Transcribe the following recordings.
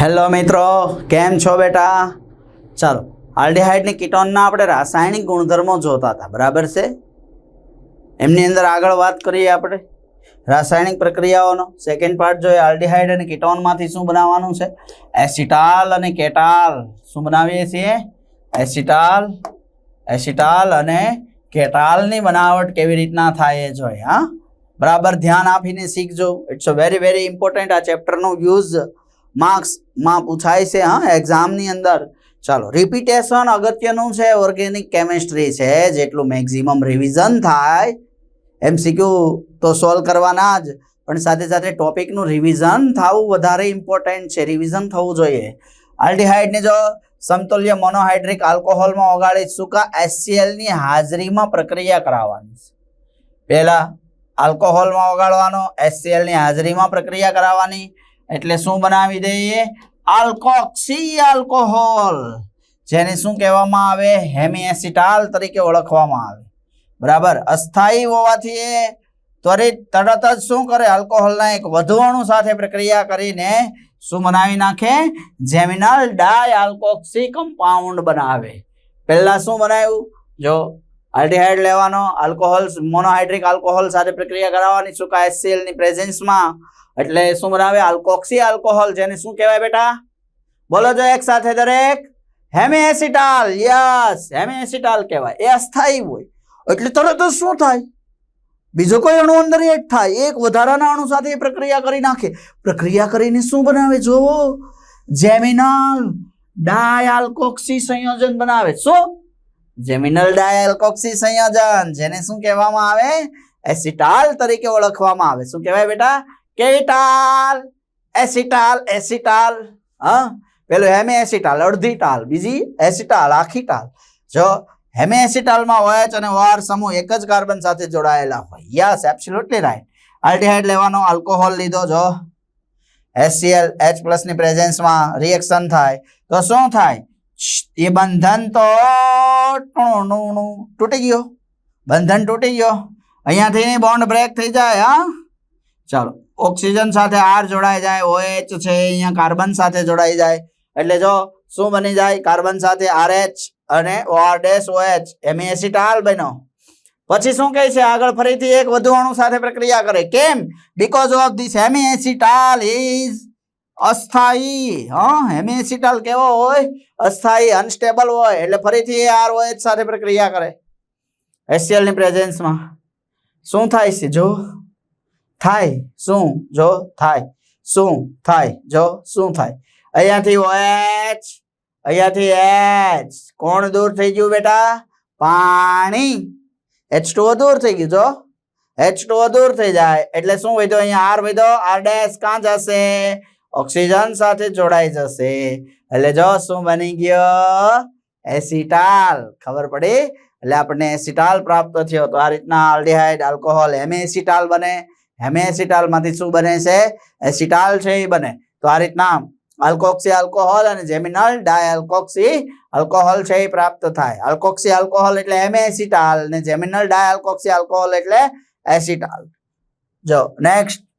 Hello મિત્રો, કેમ છો બેટા? ચાલો, આલ્ડીહાઇડની કીટોનના આપણે રાસાયણિક ગુણધર્મો જોતા હતા, બરાબર છે? એમની અંદર આગળ વાત કરીએ આપણે. રાસાયણિક પ્રક્રિયાઓનો સેકન્ડ પાર્ટ જોઈએ, આલ્ડીહાઇડ અને કીટોનમાંથી શું બનાવવાનું છે? એસિટાલ અને કેટાલ. શું બનાવીએ છીએ? એસિટાલ એસિટાલ અને કેટાલની બનાવટ કેવી રીતના થાય એ જોઈએ, હા? બરાબર, ધ્યાન આપીને શીખજો. It's a very very important આ ચેપ્ટરનો યુઝ માર્ક્સમાં પૂછાય છે, હા એક્ઝામની અંદર. ચાલો રિપીટેશન અગત્યનું છે ઓર્ગેનિક કેમિસ્ટ્રી છે, જેટલું મેક્ઝિમમ રિવિઝન થાય. એમસીક્યુ તો સોલ્વ કરવાના જ, પણ સાથે સાથે ટોપિકનું રિવિઝન થવું વધારે ઇમ્પોર્ટન્ટ છે રિવિઝન થવું જોઈએ. આલ્ડીહાઇડને જો સમતુલ્ય મોનોહાઇડ્રિક આલ્કોહોલમાં ઓગાળી સૂકા એસસીએલની હાજરીમાં પ્રક્રિયા કરાવવાની છે. પહેલાં આલ્કોહોલમાં ઓગાળવાનો એસસીએલની હાજરીમાં પ્રક્રિયા કરાવવાની. એટલે શું બનાવી દઈએ? આલ્કોક્સી આલ્કોહોલ જેને શું કહેવામાં આવે? હેમી એસિટાલ તરીકે ઓળખવામાં આવે. બરાબર? અસ્થાયી હોવાથી એ ત્વરિત, તરત જ શું કરે? આલ્કોહોલના એક વધુ અણુ સાથે પ્રક્રિયા કરીને શું બનાવી નાખે? જેમિનાલ ડાય આલ્કોક્સી કમ્પાઉન્ડ બનાવે. પહેલાં શું બનાવ્યું? જો આલ્ડીહાઇડ લેવાનો આલ્કોહોલ મોનોહાઇડ્રિક આલ્કોહોલ સાથે પ્રક્રિયા કરાવવાની, સૂકા HCl ની પ્રેઝન્સમાં એટલે શું બનાવે? આલ્કોક્સી આલ્કોહોલ જેને શું કહેવાય બેટા? બોલો જો એક સાથે દરેક. હેમિએસિટાલ યસ હેમી એસિટાલ કહેવાય. એ અસ્થાયી હોય. એટલે તરત જ શું થાય? બીજો કોઈ અણુ અંદર એડ થાય. એક વધારાના અણુ સાથે એ પ્રક્રિયા કરી નાખે. પ્રક્રિયા કરીને શું બનાવે? જોવો જેમિનલ ડાયઆલ્કોક્સી સંયોજન બનાવે. શું? જેમિનલ ડાયઆલ્કોક્સી સંયોજન જેને શું કહેવામાં આવે? એસિટાલ તરીકે ઓળખવામાં આવે. શું કહેવાય બેટા? કેટાલ. Acetal acetal. હા? પેલું હેમે એસિટાલ, અડધી ટાલ, બીજી એસિટાલ, આખી ટાલ. જો હેમે એસિટાલમાં OH અને OR સમૂહ એક જ કાર્બન સાથે જોડાયેલા હોય. યસ એબ્સોલ્યુટલી રાઈટ આલ્ડિહાઇડ લેવાનો, આલ્કોહોલ લીધો, જો. HCl H ની પ્રેઝન્સમાં રિએક્શન થાય. તો શું થાય? એ બંધન તો ટુણુણુણું તૂટી ગયો. બંધન તૂટી ગયો. અહીંયાથી બોન્ડ બ્રેક થઈ જાય, હા? ચાલો. ઓક્સિજન સાથે આર જોડાઈ જાય ઓએચ છે, અહીંયા કાર્બન સાથે જોડાઈ જાય. એટલે જો શું બની જાય? કાર્બન સાથે RH અને ઓઆર ડેશ ઓએચ એમ એસિટાલ બન્યો. પછી શું કહે છે? આગળ ફરીથી એક વધુ અણુ સાથે પ્રક્રિયા કરે. કેમ? Because of this semi acetal is અસ્થાયી, હા, હેમિસિટલ કેવો હોય? અસ્થાયી અનસ્ટેબલ હોય, એટલે ફરીથી આર ઓએચ સાથે પ્રક્રિયા કરે. એસસીએલની પ્રેઝેન્સમાં શું થાય છે? જો થાય, શું? જો થાય, શું? થાય, જો શું થાય? અહીંયાથી ઓએચ અહીંયાથી એચ કોણ દૂર થઈ ગયું બેટા? પાણી. એચ H2O દૂર થઈ ગયું, જો. એચ H2O દૂર થઈ જાય, એટલે શું વધ્યો? અહીંયા આર વધ્યો આર ડેશ કાં જશે ઓક્સિજન સાથે જોડાઈ જશે. એટલે જો શું બની ગયો? એસિટાલ. ખબર પડી? એટલે આપણને એસિટાલ પ્રાપ્ત થયો. તો આ રીતના આલ્ડીહાઇડ, આલ્કોહોલ, હેમે એસિટાલ બને. હેમે એસિટાલમાંથી શું બને છે? એસિટાલ છે એ બને. તો આ રીતના આલ્કોક્સી આલ્કોહોલ અને જેમિનલ ડાયઆલ્કોક્સી આલ્કોહોલ છે એ પ્રાપ્ત થાય. આલ્કોક્સી આલ્કોહોલ એટલે હેમે એસિટાલ ને જેમિનલ ડાયઆલ્કોક્સી આલ્કોહોલ એટલે એસિટાલ. જો, નેક્સ્ટ.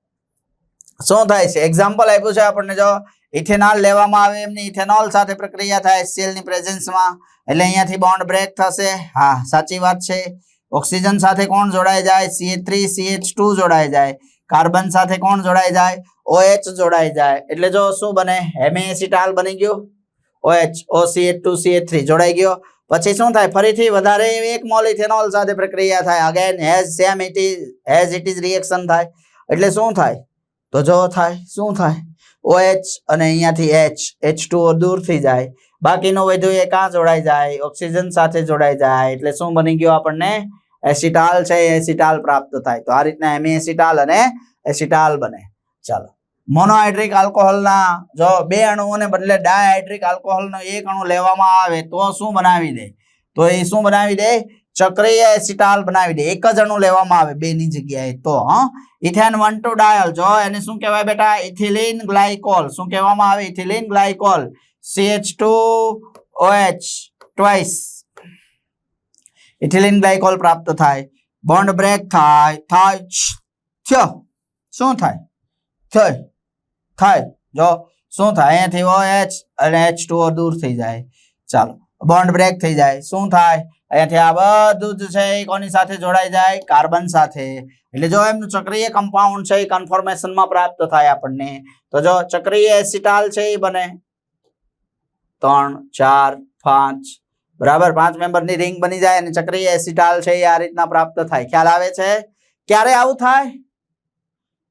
શું થાય છે? એક્ઝામ્પલ આપ્યું છે આપણને જો ઇથેનોલ લેવામાં આવે, એમની ઇથેનોલ સાથે પ્રક્રિયા થાય HCl ની પ્રેઝન્સમાં એટલે અહીંયાથી બોન્ડ બ્રેક થશે. હા, સાચી વાત છે. ઓક્સિજન સાથે કોણ જોડાઈ જાય? CH3 CH2 જોડાઈ જાય. કાર્બન સાથે કોણ જોડાઈ જાય? OH જોડાઈ જાય. એટલે જો શું બને? હેમે એસિટાલ બની ગયું. OH OCH2 CH3 જોડાઈ ગયો. પછી શું થાય? ફરીથી વધારે એક મોલ ઇથેનોલ સાથે પ્રક્રિયા થાય. Again has same it is has it is reaction થાય. એટલે શું થાય? તો જો થાય, શું થાય? OH અને અહીંયાથી H H2O દૂર થઈ જાય. બાકીનો વધુ એ કાં જોડાઈ જાય? ઓક્સિજન સાથે જોડાઈ જાય. એટલે શું બની ગયું આપણને? એસિટાલ છે એસિટાલ પ્રાપ્ત થાય. તો આ રીતના એમી એસિટાલ અને એસિટાલ બને. ચાલો. મોનોહાઇડ્રિક આલ્કોહોલના જો બે અણુઓને બદલે ડાયહાઇડ્રિક આલ્કોહોલનો એક અણુ લેવામાં આવે તો શું બનાવી દે? તો એ શું બનાવી દે? ચક્રીય એસિટાલ બનાવી દે. એક જ અણુ લેવામાં આવે બેની જગ્યાએ તો ઇથેન વન ટુ ડાયલ જો એને શું કહેવાય બેટા? Ethylene glycol. શું કહેવામાં આવે? Ethylene glycol. CH2OH two OH twice ethylene glycol પ્રાપ્ત થાય. બોન્ડ બ્રેક થાય. થાય થયો. શું થાય? થાય. થાય. જો શું થાય? અહીંયાથી OH અને H2O દૂર થઈ જાય. ચાલો. બોન્ડ બ્રેક થઈ જાય. શું થાય? અહીંયાથી આ બધું જ છે, એ કોની સાથે જોડાઈ જાય? કાર્બન સાથે. એટલે જો એમનું ચક્રીય કમ્પાઉન્ડ છે, એ કન્ફોર્મેશનમાં પ્રાપ્ત થાય આપણને. તો જો ચક્રીય એસિટાલ છે, એ બને. ત્રણ, ચાર, પાંચ. બરાબર? પાંચ મેમ્બરની રિંગ બની જાય અને ચક્રીય એસિટાલ છે, એ આ રીતના પ્રાપ્ત થાય. ખ્યાલ આવે છે? ક્યારે આવું થાય?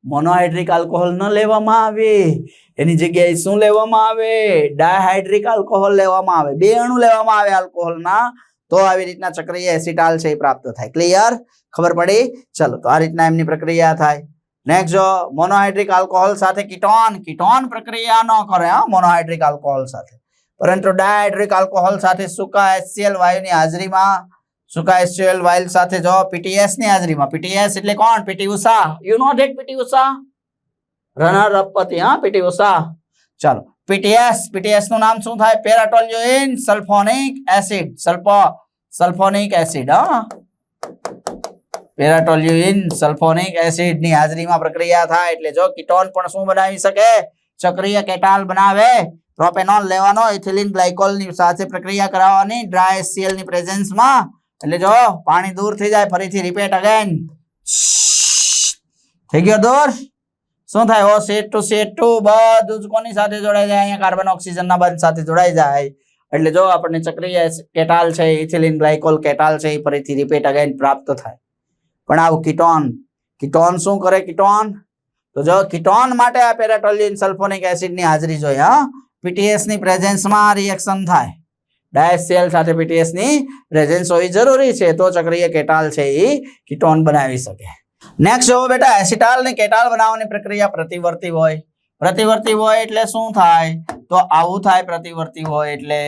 મોનોહાઇડ્રિક આલ્કોહોલ ન લેવામાં આવે. એની જગ્યાએ શું લેવામાં આવે? ડાયહાઇડ્રિક આલ્કોહોલ લેવામાં આવે. બે અણુ લેવામાં આવે આલ્કોહોલના તો આવી રીતના ચક્રીય એસિટાલ છે એ પ્રાપ્ત થાય. ક્લિયર ખબર પડી? ચલો, તો આ રીતના એમની પ્રક્રિયા થાય. નેક્સ્ટ જો મોનોહાઇડ્રિક આલ્કોહોલ સાથે કીટોન કીટોન પ્રક્રિયા ન કરે, હા મોનોહાઇડ્રિક આલ્કોહોલ સાથે. પરંતુ ડાયહાઇડ્રિક આલ્કોહોલ સાથે સૂકા HCl વાયુની હાજરીમાં, સૂકા HCl વાયુ સાથે જો પીટીએસની હાજરીમાં પીટીએસ એટલે કોણ? PT Usha. You know that PT Usha? Runner up હતી, હા પીટી ઉષા. ચાલો પીટીએસ પીટીએસનું નામ શું થાય? Paratoluene sulphonic acid sulpho sulphonic acid હા. પેરાટોલ્યુઇન સલ્ફોનિક એસિડની હાજરીમાં પ્રક્રિયા થાય એટલે જો કીટોન પણ શું બનાવી શકે? ચક્રીય કેટાલ બનાવે. પ્રોપેનોલ લેવાનો ઇથિલિન ગ્લાયકોલની સાથે પ્રક્રિયા કરાવવાની ડ્રાય સીએલની પ્રેઝન્સમાં. એટલે જો પાણી દૂર થઈ જાય, ફરીથી રિપીટ અગેન થઈ ગયો દૂર? શું થાય? ઓ સેટ ટુ સેટ ટુ બધું જ કોની સાથે જોડાઈ જાય? અહીંયા કાર્બન ઓક્સિજન ના બંધ સાથે જોડાઈ જાય. એટલે જો આપણને ચક્રીય કેટાલ છે, ઇથિલિન, ગ્લાયકોલ કેટાલ છે, એ ફરીથી રિપીટ અગેન પ્રાપ્ત થાય. પણ આવું કીટોન. કિટોન શું કરે કિટોન? તો જો કિટોન માટે આ પેરાટોલિયન સલ્ફોનિક એસિડની હાજરી જોઈએ, હા. પીટીએસની પ્રેઝન્સમાં રિએક્શન થાય ડાયસેલ સાથે પીટીએસની પ્રેઝન્સ હોવી જરૂરી છે તો ચક્રીય કેટાલ છે એ કિટોન બનાવી શકે. નેક્સ્ટ જો બેટા એસિટાલ ને કેટાલ બનાવવાની પ્રક્રિયા પ્રતિવર્તી હોય. પ્રતિવર્તી હોય એટલે શું થાય? તો આવું થાય પ્રતિવર્તી હોય એટલે.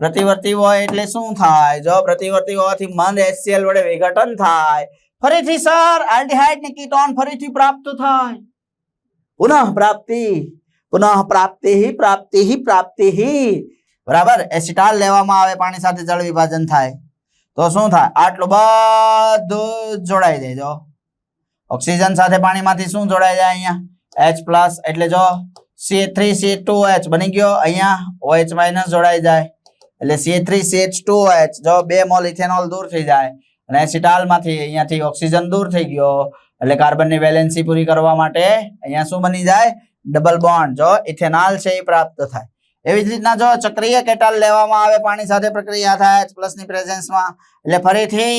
પ્રતિવર્તી હોય એટલે શું થાય? જો પ્રતિવર્તી હોવાથી મંદ HCl વડે વિઘટન થાય. ફરીથી સર આલ્ડિહાઇડ ને કીટોન ફરીથી પ્રાપ્ત થાય. પુનઃ પ્રાપ્તિ. પુનઃ પ્રાપ્તિ પ્રાપ્તિ પ્રાપ્તિ બરાબર? એસિટાલ લેવામાં આવે, પાણી સાથે જળ વિભાજન થાય. તો શું થાય? આટલું બધું જોડાઈ દેજો ઓક્સિજન સાથે પાણીમાંથી શું જોડાઈ જાય અહીંયા? એચ પ્લસ એટલે જો C three C two H બની ગયો, અહીંયા OH માઇનસ જોડાઈ જાય. એટલે C three C H two H જો બે મોલ ઇથેનોલ દૂર થઈ જાય અને એસિટાલમાંથી અહીંયાથી ઓક્સિજન દૂર થઈ ગયો, એટલે કાર્બનની વેલેન્સી પૂરી કરવા માટે અહીંયા શું બની જાય? ડબલ બોન્ડ જો ઇથેનોલ છે એ પ્રાપ્ત થાય. એવી જ રીતના જો ચક્રીય કેટાલ લેવામાં આવે, પાણી સાથે પ્રક્રિયા થાય એચ પ્લસની પ્રેઝન્સમાં એટલે ફરીથી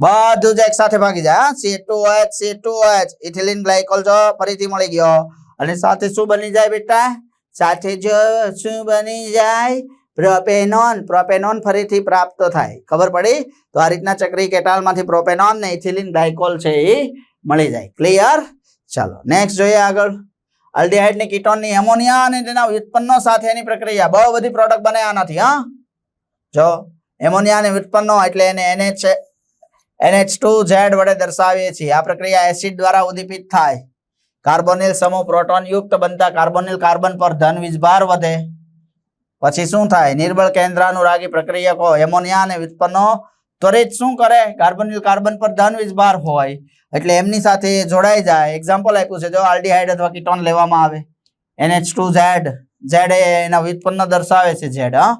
બધું જ એક સાથે ભાગી જાય C two H C two H ethylene, glycol જો ફરીથી મળી ગયો. અને સાથે શું બની જાય બેટા? સાથે જો શું બની જાય? પ્રોપેનોન. પ્રોપેનોન ફરીથી પ્રાપ્ત થાય. ખબર પડી? તો આ રીતના ચક્રી કેટાલમાંથી પ્રોપેનોન ને ઇથિલિન, ગ્લાયકોલ છે એ મળી જાય. ક્લિયર ચાલો નેક્સ્ટ જોઈએ આગળ. અલ્ડિહાઇડની કીટોનની એમોનિયા અને તેના વ્યુત્પન્નો સાથેની પ્રક્રિયા. બહુ બધી પ્રોડક્ટ બને આનાથી હા? જો એમોનિયા અને વ્યુત્પન્નો એટલે એને NH NH2 ટુ ઝેડ વડે દર્શાવીએ છીએ. આ પ્રક્રિયા એસિડ દ્વારા ઉદ્દીપિત થાય. કાર્બોનિલ સમૂહ પ્રોટોન યુક્ત બનતા કાર્બોનિલ કાર્બન પર ધન વીજભાર વધે. પછી શું થાય? નિર્બળ કેન્દ્રાનુરાગી પ્રક્રિયકો એમોનિયા અને વ્યુત્પન્નો ત્વરિત શું કરે? કાર્બોનિલ કાર્બન પર ધન વીજભાર હોય. એટલે એમની સાથે જોડાઈ જાય. એક્ઝામ્પલ આપ્યું છે, જો આલ્ડીહાઇડ અથવા કીટોન લેવામાં આવે. એનએચ ટુ ઝેડ ઝેડ એના વ્યુત્પન્ન દર્શાવે છે ઝેડ હા.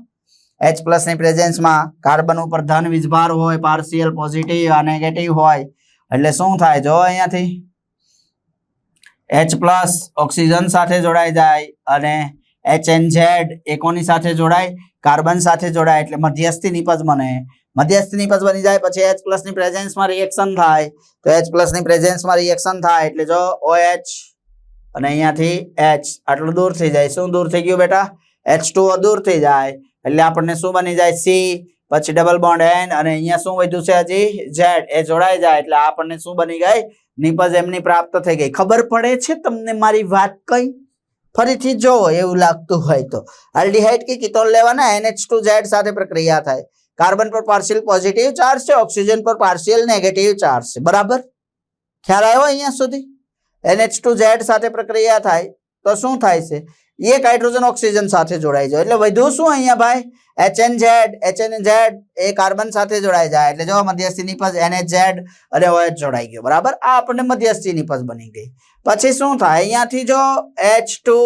H પ્લસની પ્રેઝન્સમાં કાર્બન ઉપર ધન વીજભાર હોય પાર્શિયલ પોઝિટિવ આ નેગેટિવ હોય, એટલે શું થાય? જો અહીંયાથી એચ પ્લસ ઓક્સિજન સાથે જોડાઈ જાય અને HNZ એ કોની સાથે જોડાય કાર્બન સાથે જોડાય, એટલે મધ્યસ્થી નિપજ બને. મધ્યસ્થી નિપજ બની જાય, પછી એચ પ્લસની પ્રેઝન્સમાં રિએક્શન થાય. તો એચ પ્લસની પ્રેઝન્સમાં રિએક્શન થાય, એટલે જો OH અને અહીંયાથી એચ આટલું દૂર થઈ જાય. શું દૂર થઈ ગયું બેટા? H2O દૂર થઈ જાય. એટલે આપણને શું બની જાય? સી પછી ડબલ બોન્ડ એન અને અહીંયા શું વધ્યું છે હજી? ઝેડ એ જોડાઈ જાય. એટલે આપણને શું બની ગઈ? નિપજ એમની પ્રાપ્ત થઈ ગઈ. ખબર પડે છે તમને મારી વાત કઈ? ફરીથી જો એવું લાગતું હોય તો. આલ્ડીહાઇડ કે કિતોલ લેવાના એનએચ ટુ ઝેડ સાથે પ્રક્રિયા થાય. કાર્બન પર પાર્શિયલ પોઝિટિવ ચાર્જ છે ઓક્સિજન પર પાર્શિયલ નેગેટિવ ચાર્જ છે. બરાબર? ખ્યાલ આવ્યો અહીંયા સુધી? એનએચ ટુ ઝેડ સાથે પ્રક્રિયા થાય, તો શું થાય છે? એક હાઇડ્રોજન ઓક્સિજન સાથે જોડાઈ જાય. એટલે વધ્યું શું અહીંયા ભાઈ? એચએન ઝેડ એચએન ઝેડ એ કાર્બન સાથે જોડાઈ જાય. એટલે જો મધ્યસ્થી નિપજ એનએચ ઝેડ અને ઓએચ જોડાઈ ગયો. બરાબર? આ આપણને મધ્યસ્થી નિપજ બની ગઈ. પછી શું થાય? અહીંયાથી જો એચ ટુ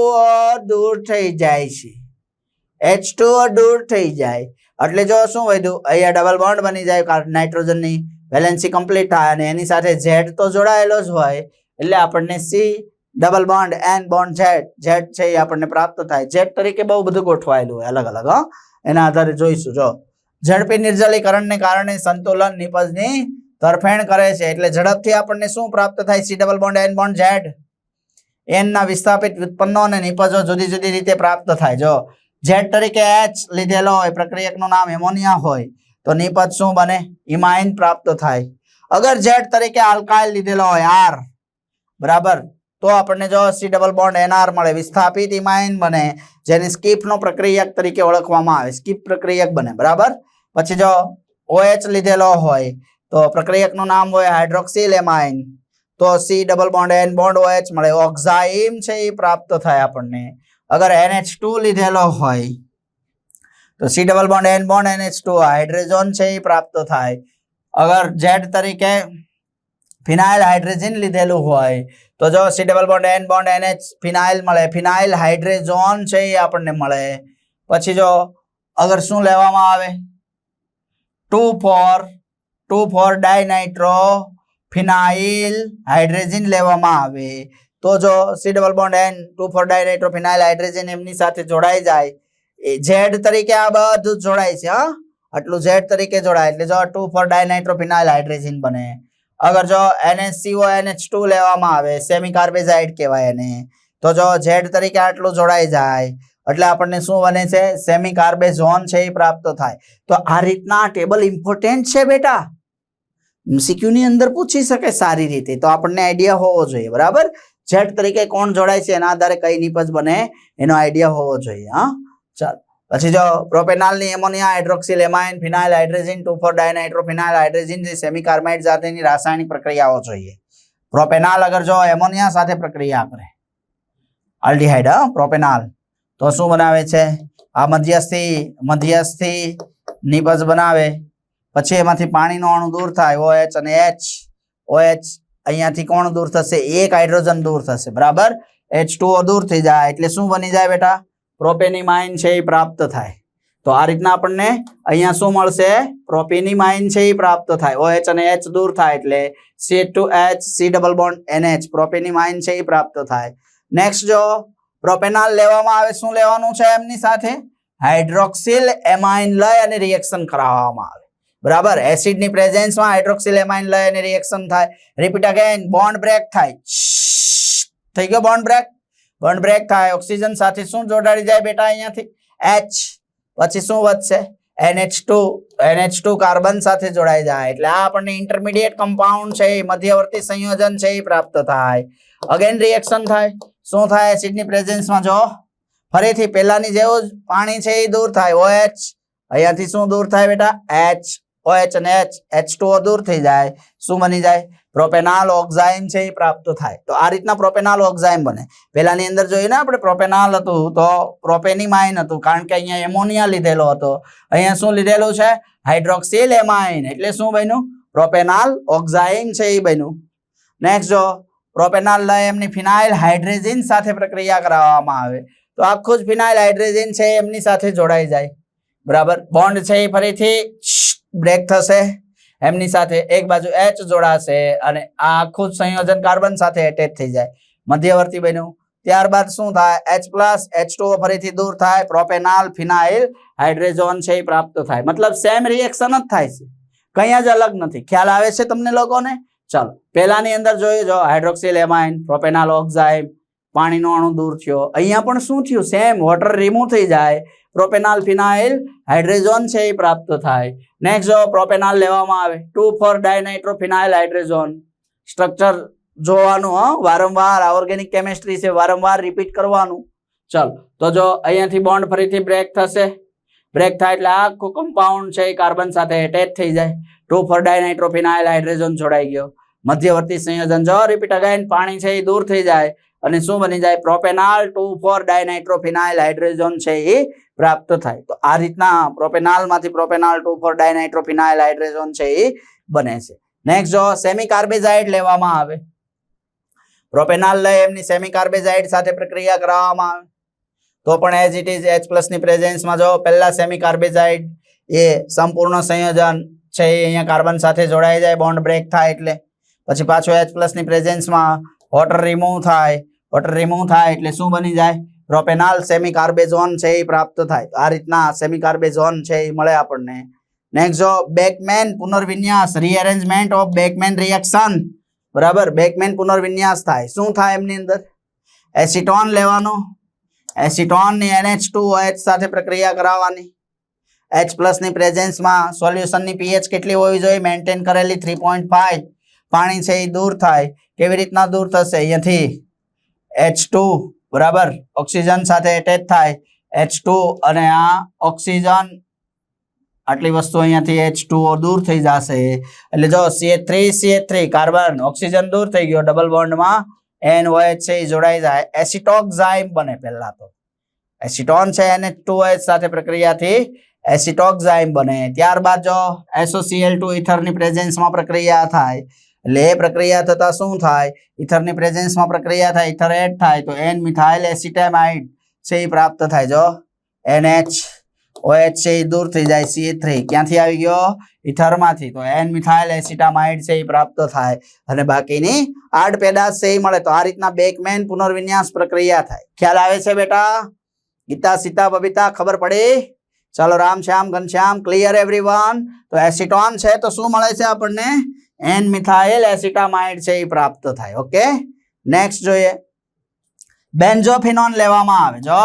દૂર થઈ જાય છે. એચ ટુ દૂર થઈ જાય. એટલે જો શું વધ્યું? અહીંયા ડબલ બોન્ડ બની જાય નાઇટ્રોજનની વેલેન્સી કમ્પ્લીટ થાય અને એની સાથે ઝેડ તો જોડાયેલો જ હોય. એટલે આપણને C double bond N bond Z Z છે એ આપણને પ્રાપ્ત થાય. ઝેડ તરીકે બહુ બધું ગોઠવાયેલું હોય, અલગ અલગ એના આધારે જોઈશું, જો. ઝડપી નિર્જલીકરણને કારણે સંતુલન નિપજની તરફેણ કરે છે. એટલે ઝડપથી આપણને શું પ્રાપ્ત થાય? C double bond N bond Z એનના વિસ્થાપિત વ્યુત્પન્નો અને નિપજો જુદી જુદી રીતે પ્રાપ્ત થાય, જો. ઝેડ તરીકે એચ લીધેલો હોય, પ્રક્રિયકનું નામ એમોનિયા હોય, તો નિપજ શું બને? ઇમાઇન પ્રાપ્ત થાય. અગર ઝેડ તરીકે આલ્કાઇલ લીધેલો હોય આર બરાબર? તો આપણને જો સી ડબલ બોન્ડ એનઆર મળે, વિસ્થાપિત ઇમાઇન બને, જેને સ્કીપનો પ્રક્રિયક તરીકે ઓળખવામાં આવે. સ્કીપ પ્રક્રિયક બને, બરાબર? પછી જો ઓએચ લીધેલો હોય, તો પ્રક્રિયકનું નામ હોય હાઇડ્રોક્સિલ એમાઇન તો C double bond N bond OH મળે. ઓક્ઝાઇમ છે એ પ્રાપ્ત થાય આપણને. અગર એનએચ ટુ લીધેલો હોય, તો C double bond N bond NH two hydrogen છે એ પ્રાપ્ત થાય. અગર ઝેડ તરીકે ફિનાઇલ હાઇડ્રોજન લીધેલું હોય તો જો C double bond N bond NH phenyl મળે. ફિનાઇલ હાઇડ્રેઝોન છે એ આપણને મળે. પછી જો અગર શું લેવામાં આવે? Two four two four dinitro phenyl hydrazine લેવામાં આવે. તો જો C double bond N two four dinitro phenyl hydrazine એમની સાથે જોડાઈ જાય. એ ઝેડ તરીકે આ બધું જોડાય છે, હા? આટલું ઝેડ તરીકે જોડાય. એટલે જો two four dinitro phenyl hydrazine બને. અગર જો NaCO NH2 લેવામાં આવે સેમી કાર્બેઝાઇડ કહેવાય એને, તો જો Z તરીકે આટલું જોડાઈ જાય, એટલે આપણને શું બને છે? સેમી કાર્બેઝોન છે એ પ્રાપ્ત થાય. તો આ રીતના ટેબલ ઇમ્પોર્ટન્ટ છે બેટા. ની અંદર પૂછી શકે સારી રીતે, તો આપણને આઈડિયા હોવો જોઈએ, બરાબર? ઝેડ તરીકે કોણ જોડાય છે? એના આધારે કઈ નિપજ બને, એનો આઈડિયા હોવો જોઈએ, હા? ચાલ. પછી જો પ્રોપેનાલની ammonia hydroxyl amine phenyl hydrogen two four dinitrophenyl hydrogen જે સેમી કાર્બાઇડ જાતેની રાસાયણિક પ્રક્રિયાઓ જોઈએ. પ્રોપેનાલ અગર જો એમોનિયા સાથે પ્રક્રિયા કરે. આલ્ડીહાઇડ પ્રોપેનાલ તો શું બનાવે છે? આ મધ્યસ્થી મધ્યસ્થી નિપજ બનાવે. પછી એમાંથી પાણીનો અણુ દૂર થાય. ઓએચ અને એચ ઓએચ અહીંયાથી કોણ દૂર થશે? એક હાઇડ્રોજન દૂર થશે. બરાબર? એચ દૂર થઈ જાય. એટલે શું બની જાય બેટા? પ્રોપેની માઇન છે એ પ્રાપ્ત થાય. તો આ રીતના આપણને અહીંયા શું મળશે? પ્રોપેની માઇન છે એ પ્રાપ્ત થાય. OH અને એચ દૂર થાય એટલે C two H C double bond NH propanimine છે એ પ્રાપ્ત થાય. નેક્સ્ટ જો પ્રોપેનાલ લેવામાં આવે, શું લેવાનું છે એમની સાથે? હાઇડ્રોક્સિલ એમાઇન લઈ અને રિએક્શન કરાવવામાં આવે. બરાબર? એસિડની પ્રેઝન્સમાં હાઇડ્રોક્સિલ એમાઇન લઈ અને રિએક્શન થાય. રિપીટ અગેન બોન્ડ બ્રેક થાય. થઈ ગયો બોન્ડ બ્રેક બોન્ડ બ્રેક થાય ઓક્સિજન સાથે શું જોડાડી જાય બેટા અહીંયાથી? એચ પછી શું વધશે? NH2 ટુ ટુ કાર્બન સાથે જોડાઈ જાય. એટલે આ આપણને ઇન્ટરમીડિયેટ કમ્પાઉન્ડ છે મધ્યવર્તી સંયોજન છે, એ પ્રાપ્ત થાય. અગેન રિએક્શન થાય. શું થાય? એસિડની પ્રેઝન્સમાં જો, ફરીથી પહેલાની જેવું જ પાણી છે, એ દૂર થાય. OH અહીંયાથી શું દૂર થાય બેટા? H. OH અને H. H2O દૂર થઈ જાય. શું બની જાય? પ્રોપેનાલ ઓક્ઝાઇમ છે એ પ્રાપ્ત થાય. તો આ રીતના પ્રોપેનાલ ઓક્ઝાઇમ બને. પહેલાની અંદર જોઈએ ને આપણે પ્રોપેનાલ હતું, તો પ્રોપેનીમાઇન હતું, કારણ કે અહીંયા એમોનિયા લીધેલો હતો. અહીંયા શું લીધેલું છે? હાઇડ્રોક્સિલ એમાઇન એટલે શું બન્યું? પ્રોપેનાલ ઓક્ઝાઇમ છે એ બન્યું. નેક્સ્ટ જો પ્રોપેનાલ લઈ એમની ફિનાઇલ હાઇડ્રેજીન સાથે પ્રક્રિયા કરાવવામાં આવે. તો આખું જ ફિનાઇલ હાઇડ્રેજીન છે એમની સાથે જોડાઈ જાય. બરાબર? બોન્ડ છે એ ફરીથી બ્રેક થશે. એમની સાથે એક બાજુ એચ જોડાશે અને આખું સંયોજન કાર્બન સાથે એટેચ થઈ જાય. મધ્યવર્તી બન્યું. ત્યારબાદ શું થાય? એચ પ્લસ એચ ટુ ફરીથી દૂર થાય. પ્રોપેનાલ ફિનાઇલ હાઇડ્રેઝોન છે એ પ્રાપ્ત થાય. મતલબ સેમ રિએક્શન જ થાય છે. કંઈ જ અલગ નથી. ખ્યાલ આવે છે તમને લોકોને? ચાલો. પહેલાની અંદર જોઈ જો હાઇડ્રોક્સિલ એમાઇન પ્રોપેનાલ ઓક્ઝાઇમ પાણીનો અણુ દૂર થયો. અહીંયા પણ શું થયું? સેમ વોટર રિમૂવ થઈ જાય. પ્રોપેનાલ ફિનાઇલ હાઇડ્રેઝોન છે એ પ્રાપ્ત થાય. નેક્સ્ટ પ્રોપેનાલ લેવામાં આવે. Two four dinitro phenyl hydrazone structure જોવાનું, હા. વારંવાર ઓર્ગેનિક કેમેસ્ટ્રી છે. વારંવાર રિપીટ કરવાનું. ચાલો, તો જો અહીંયાથી બોન્ડ ફરીથી બ્રેક થશે. બ્રેક થાય એટલે આખું કમ્પાઉન્ડ છે એ કાર્બન સાથે એટેચ થઈ જાય. Two four dinitro phenyl hydrazone જોડાઈ ગયો. મધ્યવર્તી સંયોજન જો રિપીટ અગાઇન પાણી છે એ દૂર થઈ જાય. અને શું બની જાય? Propanal two four dinitrophenyl hydrogen છે એ પ્રાપ્ત થાય. તો આ રીતના પ્રોપેનાલમાંથી propanal two four dinitrophenyl hydrogen છે એ બને છે. નેક્સ્ટ જો સેમી કાર્બેઝાઇડ લેવામાં આવે. પ્રોપેનાલ લઈ એમની સેમી કાર્બેઝાઇડ સાથે પ્રક્રિયા કરાવવામાં આવે. તો પણ એઝ ઇટ ઇઝ એચ પ્લસની પ્રેઝન્સમાં જો પહેલા સેમી કાર્બેઝાઇડ એ સંપૂર્ણ સંયોજન છે એ અહીંયા કાર્બન સાથે જોડાઈ જાય બોન્ડ બ્રેક થાય એટલે. પછી પાછો એચ પ્લસની પ્રેઝન્સમાં વોટર રિમૂવ થાય વોટર રિમૂવ થાય એટલે શું બની જાય? પ્રોપેનાલ સેમી કાર્બેઝોન છે એ પ્રાપ્ત થાય. આ રીતના સેમી કાર્બેઝોન છે એ મળે આપણને. નેક્સ્ટ જો બેકમેન પુનર્વિન્યાસ રીઅરેન્જમેન્ટ ઓફ બેકમેન રિએક્શન બરાબર? બેકમેન પુનર્વિન્યાસ થાય. શું થાય એમની અંદર? એસિટોન લેવાનો. એસિટોનની NH2 ટુ સાથે પ્રક્રિયા કરાવવાની. એચ પ્લસની પ્રેઝન્સમાં સોલ્યુશનની પીએચ કેટલી હોવી જોઈએ? મેન્ટેન કરેલી થ્રી પોઈન્ટ ફાઈવ પાણી છે એ દૂર થાય. કેવી રીતના દૂર થશે? અહીંયાથી એચ ટુ બરાબર? ઓક્સિજન સાથે એટેચ થાય. એચ ટુ અને આ ઓક્સિજન આટલી વસ્તુ અહીંયાથી એચ ટુ દૂર થઈ જશે. એટલે જો CH three CH three carbon, oxygen દૂર થઈ ગયો ડબલ બોન્ડમાં એન ઓએચ છે એ જોડાઈ જાય. એસિટોક્ઝાઇમ બને પહેલા તો. એસિટોન છે એને ટુ ઓએચ સાથે પ્રક્રિયાથી એસિટોક્ઝાઇમ બને. ત્યારબાદ જો એસોસીએલ ટુ ઇથરની પ્રેઝન્સમાં પ્રક્રિયા થાય એટલે એ પ્રક્રિયા થતા શું થાય? ઇથરની પ્રેઝન્સમાં પ્રક્રિયા થાય, ઇથર એડ થાય, તો એન મિથાઇલ એસિટેમાઇડ છે એ પ્રાપ્ત થાય, જો. એનએચ ઓએચ છે એ દૂર થઈ જાય સી થ્રી ક્યાંથી આવી ગયો? ઇથરમાંથી. તો એન મિથાઇલ એસિટામાઇડ છે એ પ્રાપ્ત થાય. અને બાકીની આડ પેદાશ છે એ મળે. તો આ રીતના બેકમેન પુનર્વિન્યાસ પ્રક્રિયા થાય. ખ્યાલ આવે છે બેટા? ગીતા, સીતા, બબીતા, ખબર પડી? ચાલો, રામ, શ્યામ ઘનશ્યામ ક્લિયર એવરીવન તો એસિટોન છે તો શું મળે છે આપણને? એન મિથાઇલ એસિટામાઇડ છે એ પ્રાપ્ત થાય ઓકે નેક્સ્ટ જોઈએ. બેન્ઝોફિનોન લેવામાં આવે જો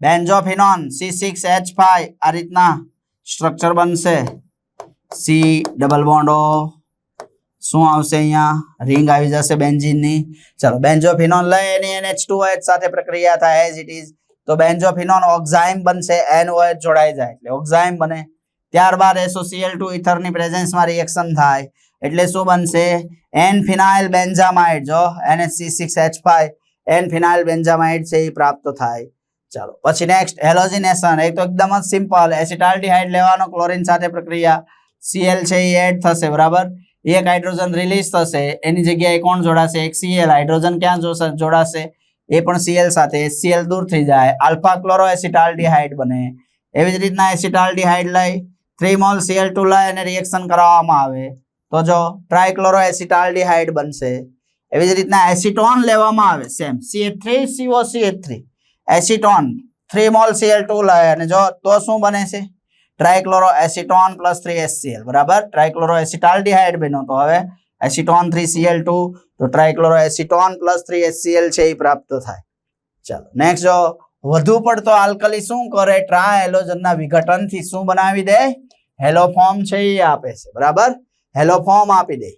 benzophenone C six H five આ રીતના સ્ટ્રક્ચર બનશે. સી ડબલ બોન્ડો શું આવશે અહીંયા? રિંગ આવી જશે બેન્ઝીનની ચલો બેન્ઝોફિનોન લઈ એની NH2 ટુ સાથે પ્રક્રિયા થાય એઝ ઇટ ઇઝ તો બેન્ઝોફિનોન ઓક્ઝાઇમ બનશે NOH જોડાઈ જાય, એટલે ઓક્ઝાઇમ બને. ત્યારબાદ એસોસિયલ ટુ ઇથરની પ્રેઝન્સમાં રિએક્શન થાય. એટલે શું બનશે? એન ફિનાઇલ બેન્ઝામાઇડ જો NH6H5 એન ફિનાઇલ બેન્ઝામાઇડ છે, એ પ્રાપ્ત થાય. ચાલો, પછી નેક્સ્ટ હેલોજિનેશન એક તો એકદમ જ સિમ્પલ એસિટાલ્ડીહાઇડ લેવાનો ક્લોરીન સાથે પ્રક્રિયા. સીએલ છે, એ એડ થશે, બરાબર? એક હાઇડ્રોજન રિલીઝ થશે. એની જગ્યાએ કોણ જોડાશે? એક સીએલ હાઇડ્રોજન ક્યાં જોડાશે. એ પણ સીએલ સાથે. સીએલ દૂર થઈ જાય. આલ્ફા ક્લોરો એસિટાલ્ડીહાઇડ બને. એવી જ રીતના એસિટાલ્ડીહાઇડ લઈ થ્રી મોલ સીએલ ટુ લઈ અને રિએક્શન કરાવવામાં આવે. તો જો ટ્રાયક્લોરો એસિટાલ્ડિહાઇડ બનશે. એવી જ રીતના એસિટોન લેવામાં આવે same CH3COCH3 acetone three mole Cl two લે અને જો, તો શું બને છે? Trichloro acetone plus three SCl બરાબર? ટ્રાયક્લોરો એસિટાલ્ડિહાઇડ બન્યો. તો હવે એસિટોન થ્રી સીએલ ટુ તો trichloro acetone plus three SCl છે એ પ્રાપ્ત થાય. ચાલો નેક્સ્ટ જો, વધુ પડતો આલ્કલી શું કરે? ટ્રાયલોજનના વિઘટનથી શું બનાવી દે? હેલોફોર્મ છે એ આપે છે, બરાબર? હેલોફોર્મ આપી દે.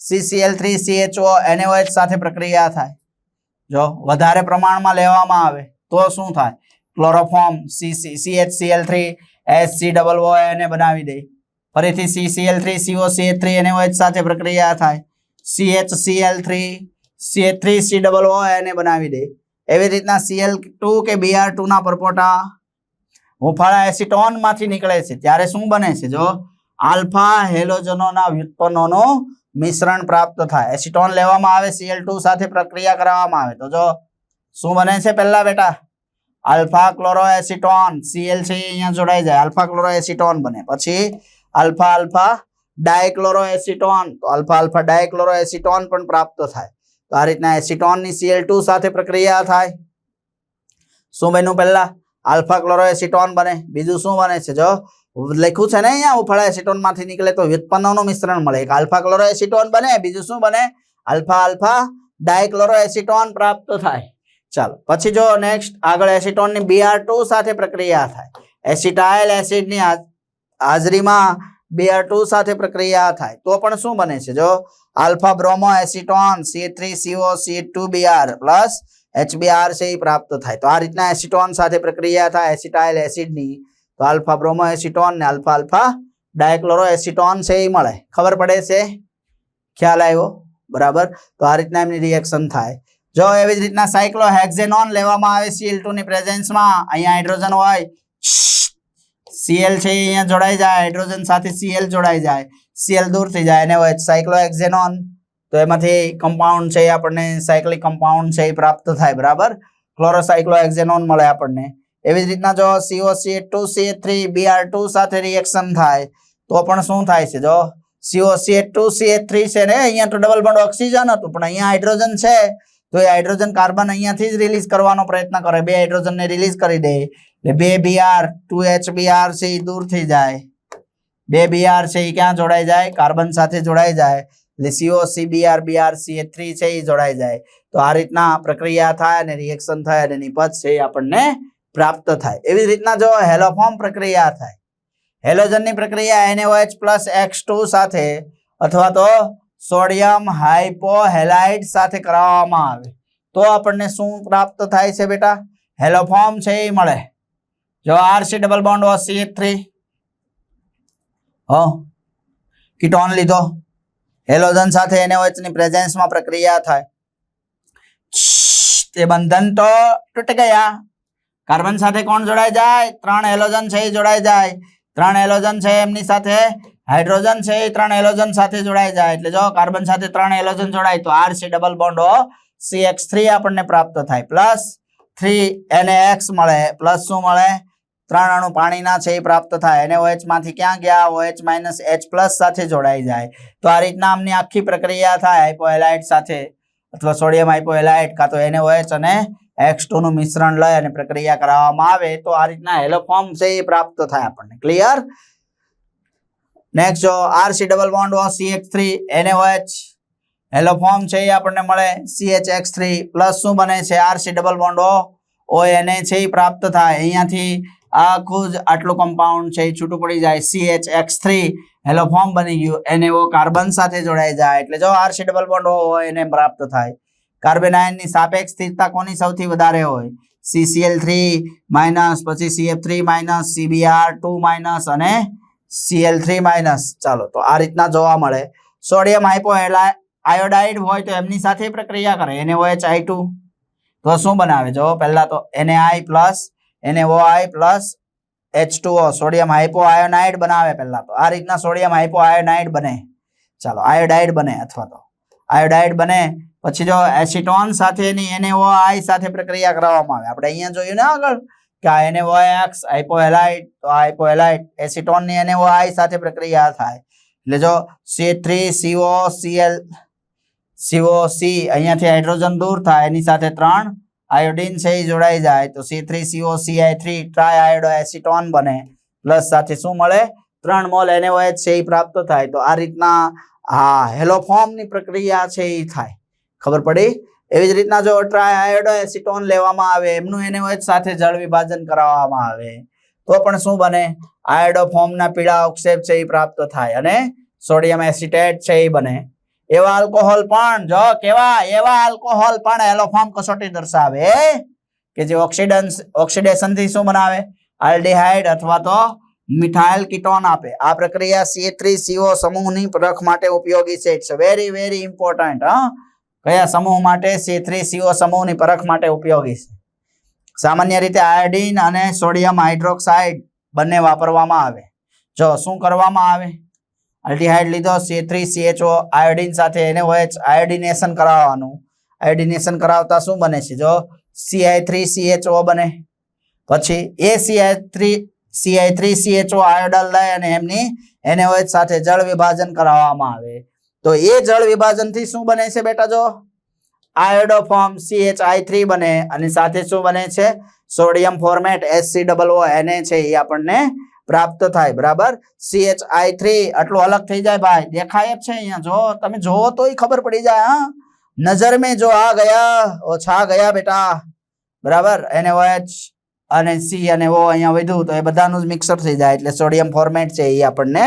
સીસીએલ થ્રી સીએચઓ એનએઓએચ સાથે પ્રક્રિયા થાય. જો વધારે પ્રમાણમાં લેવામાં આવે, તો શું થાય? Chloroform C CHCl three SC double O એને બનાવી દે. ફરીથી CCl three CO C three એને OH સાથે પ્રક્રિયા થાય. CHCl three C three C double O એને બનાવી દે. એવી રીતના સીએલ ટુ કે બીઆર ટુના પરપોટા હુંફાળા એસિટોનમાંથી નીકળે છે. ત્યારે શું બને છે? જો આલ્ફા હેલોજનોના વ્યુત્પન્નોનું મિશ્રણ પ્રાપ્ત થાય. એસિટોન લેવામાં આવે સીએલ ટુ સાથે પ્રક્રિયા કરવામાં આવે. તો જો શું બને છે પહેલા બેટા? આલ્ફા ક્લોરો એસિટોન સીએલ છે અહીંયા જોડાઈ જાય. આલ્ફા ક્લોરો એસિટોન બને. પછી આલ્ફા આલ્ફા ડાયક્લોરો એસિટોન તો આલ્ફા આલ્ફા ડાયક્લોરો એસિટોન પણ પ્રાપ્ત થાય. તો આ રીતના એસિટોનની સીએલ ટુ સાથે પ્રક્રિયા થાય. શું બન્યું પહેલા? આલ્ફા ક્લોરો એસિટોન બને. બીજું શું બને છે જો? લખ્યું છે ને અહીંયા ઉફાળા એસિટોનમાંથી નીકળે તો વ્યુત્પન્નોનું મિશ્રણ મળે. એક આલ્ફા ક્લોરો એસિટોન બને, બીજું શું બને? આલ્ફા આલ્ફા ડાયક્લોરો એસિટોન પ્રાપ્ત થાય. ચાલો, પછી જો નેક્સ્ટ આગળ એસિટોનની બીઆર ટુ સાથે પ્રક્રિયા થાય. એસિટાઇલ એસિડની હાજ- હાજરીમાં બીઆર ટુ સાથે પ્રક્રિયા થાય. તો પણ શું બને છે? જો alpha bromo acetone C three CO C two Br plus HBr છે એ પ્રાપ્ત થાય. તો આ રીતના એસિટોન સાથે પ્રક્રિયા થાય, એસિટાઇલ એસિડની તો આલ્ફા બ્રોમો એસિટોન ને આલ્ફા આલ્ફા ડાયક્લોરો એસિટોન છે એ મળે. ખબર પડે છે? ખ્યાલ આવ્યો? બરાબર. તો આ રીતના એમની રિએક્શન થાય. જો એવી જ રીતના સાયક્લોહેક્ઝેનોન લેવામાં આવે Cl2 ની પ્રેઝન્સમાં અહીંયા હાઇડ્રોજન હોય. સીએલ છે અહીંયા જોડાઈ જાય. હાઇડ્રોજન સાથે સીએલ જોડાઈ જાય. સીએલ દૂર થઈ જાય અને હોય સાયક્લોહેક્ઝેનોન તો એમાંથી કમ્પાઉન્ડ છે આપણને સાયક્લિક કમ્પાઉન્ડ છે એ પ્રાપ્ત થાય. બરાબર? ક્લોરોસાયક્લોહેક્ઝેનોન મળે આપણને. એવી જ રીતના જો COCH2CH3 Br2 સાથે રિએક્શન થાય, તો પણ શું થાય છે? જો COCH2CH3 છે ને, અહીંયા તો ડબલ બોન્ડ ઓક્સિજન હતું, પણ અહીંયા હાઇડ્રોજન છે, તો એ હાઇડ્રોજન કાર્બન અહીંયાથી જ રિલીઝ કરવાનો પ્રયત્ન કરે. બે હાઇડ્રોજન ને રિલીઝ કરી દે, એટલે બે બીઆર ટુ એચ બીઆર છે એ દૂર થઈ જાય. બે બીઆર છે એ ક્યાં જોડાઈ જાય? કાર્બન સાથે જોડાઈ જાય. એટલે CO CBr Br C three છે એ જોડાઈ જાય. તો આ રીતના પ્રક્રિયા થાય અને રિએક્શન થાય અને નિપજ છે એ આપણને પ્રાપ્ત થાય. એવી રીતના જો હેલોફોર્મ પ્રક્રિયા થાય, હેલોજનની પ્રક્રિયા NaOH પ્લસ એક્સ ટુ સાથે અથવા તો સોડિયમ હાઇપોહેલાઇડ સાથે કરાવવામાં આવે, તો આપણને શું પ્રાપ્ત થાય છે બેટા? હેલોફોર્મ છે એ મળે. જો RC double bond O C three, હો, કીટોન લીધો, હેલોજન સાથે NaOH પ્રેઝન્સમાં પ્રક્રિયા થાય. તે બંધન તો તૂટ ગયા. કાર્બન સાથે કોણ જોડાઈ જાય? ત્રણ હેલોજન છે, એ જોડાઈ જાય. ત્રણ હેલોજન છે, એમની સાથે હાઇડ્રોજન છે, એ ત્રણ હેલોજન સાથે જોડાઈ જાય. એટલે જો કાર્બન સાથે ત્રણ હેલોજન જોડાય, તો R C double bond O C X three આપણને પ્રાપ્ત થાય. પ્લસ થ્રી એને એક્સ મળે. પ્લસ શું મળે? ત્રણ અણુ પાણીના છે, એ પ્રાપ્ત થાય. એને ઓએચમાંથી ક્યાં ગયા? ઓએચ માઇનસ એચ પ્લસ સાથે જોડાઈ જાય. તો આ રીતના આમની આખી પ્રક્રિયા થાય, હાઇપોએલાઇટ સાથે, અથવા સોડિયમ હાઇપોએલાઇટ, કાં તો એને ઓએચ અને એક્સનું મિશ્રણ લઈ અને પ્રક્રિયા કરાવવામાં આવે તો આ રીતના હેલોફોર્મ છે એ પ્રાપ્ત થાય આપણને. ક્લિયર નેક્સ્ટ જો આર ડબલ બોન્ડ હોય C X three NaOH haloform છે એ આપણને મળે. C H X three plus શું બને છે? RC double bond O O એને છે એ પ્રાપ્ત થાય. અહીંયાથી આખું જ આટલું કમ્પાઉન્ડ છે એ છૂટું પડી જાય. C H X three haloform બની ગયું. એને કાર્બન સાથે જોડાઈ જાય. એટલે જો આરસી ડબલ બોન્ડ ઓ એને પ્રાપ્ત થાય. કાર્બન આયનની સાપેક્ષ સ્થિરતા કોની સૌથી વધારે હોય? સીસીએલ થ્રી માઇનસ પછી CF three minus CBr two minus અને સીએલ થ્રી માઇનસ ચાલો, તો આ રીતના જોવા મળે. સોડિયમ હાઇપો આયોડાઇડ હોય તો એમની સાથે પ્રક્રિયા કરે. NaOH આઈ ટુ તો શું બનાવે? જો પહેલા તો એને આઈ પ્લસ એને O I plus H2O sodium hypo iodide બનાવે પહેલા તો. આ રીતના સોડિયમ હાઇપો આયોનાઇડ બને. ચાલો, આયોડાઇડ બને અથવા તો. આયોડાઇડ બને પછી જો એસિટોન સાથેની આઈ સાથે પ્રક્રિયા કરવામાં આવે. આપણે અહીંયા જોયું ને આગળ કે આ એનએઓએક્સ, હાઇપોએલાઇટ, તો આ હાઇપોહેલાઇટ એસિટોનની આઈ સાથે પ્રક્રિયા થાય. એટલે જો C three CO Cl CO C અહીંયાથી હાઇડ્રોજન દૂર થાય, એની સાથે ત્રણ આયોડીન છે, એ જોડાઈ જાય. તો C3CO Ci3 tri iodo acetone બને. પ્લસ સાથે શું મળે? ત્રણ મોલ NaOH છે, એ પ્રાપ્ત થાય. તો આ રીતના આ હેલોફોર્મની પ્રક્રિયા છે, એ થાય. ખબર પડી? એવી જ રીતના જો ટ્રાય આયોડો એસિટોન લેવામાં આવે, એમનું એને સાથે જળ વિભાજન કરાવવામાં આવે. તો પણ શું બને? આયોડો ફોર્મના પીળા અવક્ષેપ છે એ પ્રાપ્ત થાય અને સોડિયમ એસિટેટ છે એ બને. એવા આલ્કોહોલ પણ, જો કેવા? એવા આલ્કોહોલ પણ એલોફોર્મ કસોટી દર્શાવે કે જે ઓક્સિડન્સ ઓક્સિડેશનથી શું બનાવે? આલ્ડિહાઇડ અથવા તો મિથાઇલ કીટોન આપે. આ પ્રક્રિયા C3CO સમૂહની પરખ માટે ઉપયોગી છે. ઇટ્સ વેરી વેરી ઇમ્પોર્ટન્ટ હા? કયા સમૂહ માટે સી થ્રી સીઓ સમૂહની પરખ માટે ઉપયોગી છે? સામાન્ય રીતે આયોડીન અને સોડિયમ હાઇડ્રોક્સાઇડ બંને વાપરવામાં આવે. જો શું કરવામાં આવે? અલ્ટીહાઇડ લીધો સી થ્રી સીએચઓ આયોડીન સાથે એને ઓએચ આયોડિનેશન કરાવવાનું. આયોડિનેશન કરાવતા શું બને છે? જો સીઆઈ થ્રી સીએચઓ બને, પછી એ CI3 CI3CHO આયોડલ લઈ અને એમની, એને ઓએચ સાથે જળ વિભાજન કરાવવામાં આવે. તો એ જળ વિભાજનથી શું બને છે બેટા જો? આયોડો ફોર્મ CHI3 બને અને સાથે શું બને છે? સોડિયમ ફોર્મેટ HCOO એને છે એ આપણને પ્રાપ્ત થાય, બરાબર? સીએચ આઈ થ્રી આટલું અલગ થઈ જાય ભાઈ, દેખાય જ છે અહીંયા, જો, તમે જોવો તો ખબર પડી જાય, હા? નજર મેં જો આ ગયા, ઓછા ગયા બેટા, બરાબર? એને ઓએચ અને સી અને ઓ અહીંયા વધ્યું, તો એ બધાનું જ મિક્સઅપ થઈ જાય, એટલે સોડિયમ ફોર્મેટ છે એ આપણને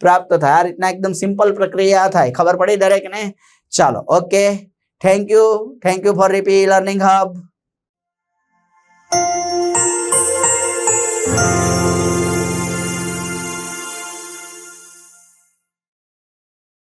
પ્રાપ્ત થાય. આ રીતના એકદમ સિમ્પલ પ્રક્રિયા થાય. ખબર પડી દરેકને? ચાલો okay thank you thank you for રીપી learning hub